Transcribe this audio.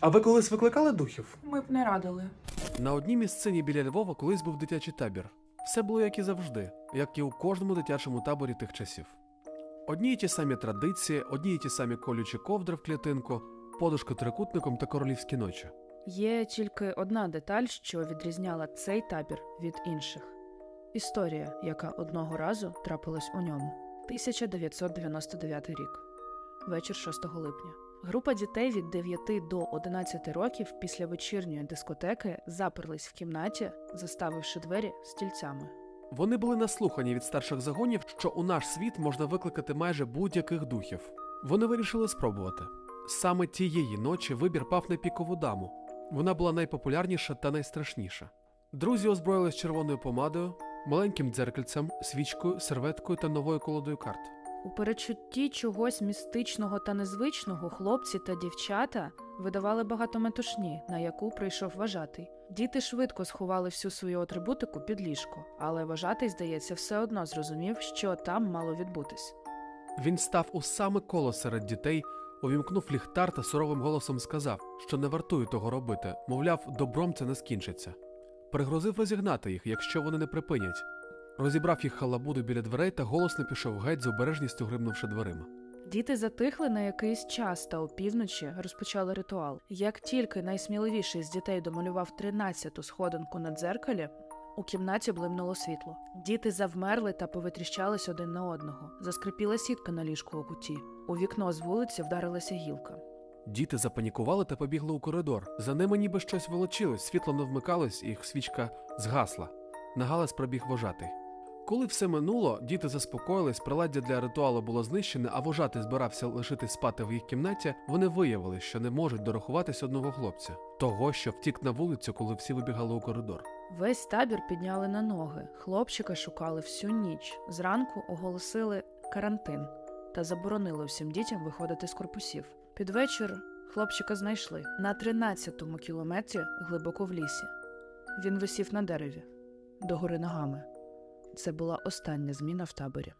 А ви колись викликали духів? Ми б не радили. На одній місцині біля Львова колись був дитячий табір. Все було як і завжди, як і у кожному дитячому таборі тих часів. Одні й ті самі традиції, одні й ті самі колючі ковдри в клітинку, подушки трикутником та королівські ночі. Є тільки одна деталь, що відрізняла цей табір від інших: історія, яка одного разу трапилась у ньому. 1999 рік, вечір 6 липня. Група дітей від 9 до 11 років після вечірньої дискотеки заперлись в кімнаті, заставивши двері стільцями. Вони були наслухані від старших загонів, що у наш світ можна викликати майже будь-яких духів. Вони вирішили спробувати. Саме тієї ночі вибір пав на пікову даму. Вона була найпопулярніша та найстрашніша. Друзі озброїлись червоною помадою, маленьким дзеркальцем, свічкою, серветкою та новою колодою карт. У перечутті чогось містичного та незвичного хлопці та дівчата видавали багато метушні, на яку прийшов вважатий. Діти швидко сховали всю свою атрибутику під ліжко, але вважатий, здається, все одно зрозумів, що там мало відбутись. Він став у саме коло серед дітей, увімкнув ліхтар та суровим голосом сказав, що не вартує того робити, мовляв, добром це не скінчиться. Пригрозив розігнати їх, якщо вони не припинять. Розібрав їх халабуду біля дверей та голосно пішов геть з обережністю гримнувши дверима. Діти затихли на якийсь час та опівночі розпочали ритуал. Як тільки найсміливіший з дітей домалював тринадцяту сходинку на дзеркалі, у кімнаті блимнуло світло. Діти завмерли та повитріщались один на одного. Заскрипіла сітка на ліжку у куті. У вікно з вулиці вдарилася гілка. Діти запанікували та побігли у коридор. За ними ніби щось волочилось, світло не вмикалось, і їх свічка згасла. На галас пробіг вожатий. Коли все минуло, діти заспокоїлись, приладдя для ритуалу було знищене, а вожатий збирався лишитись спати в їх кімнаті, вони виявили, що не можуть дорахуватись одного хлопця, того, що втік на вулицю, коли всі вибігали у коридор. Весь табір підняли на ноги. Хлопчика шукали всю ніч. Зранку оголосили карантин та заборонили всім дітям виходити з корпусів. Під вечір хлопчика знайшли на 13-му кілометрі глибоко в лісі. Він висів на дереві, догори ногами. Це була остання зміна в таборі.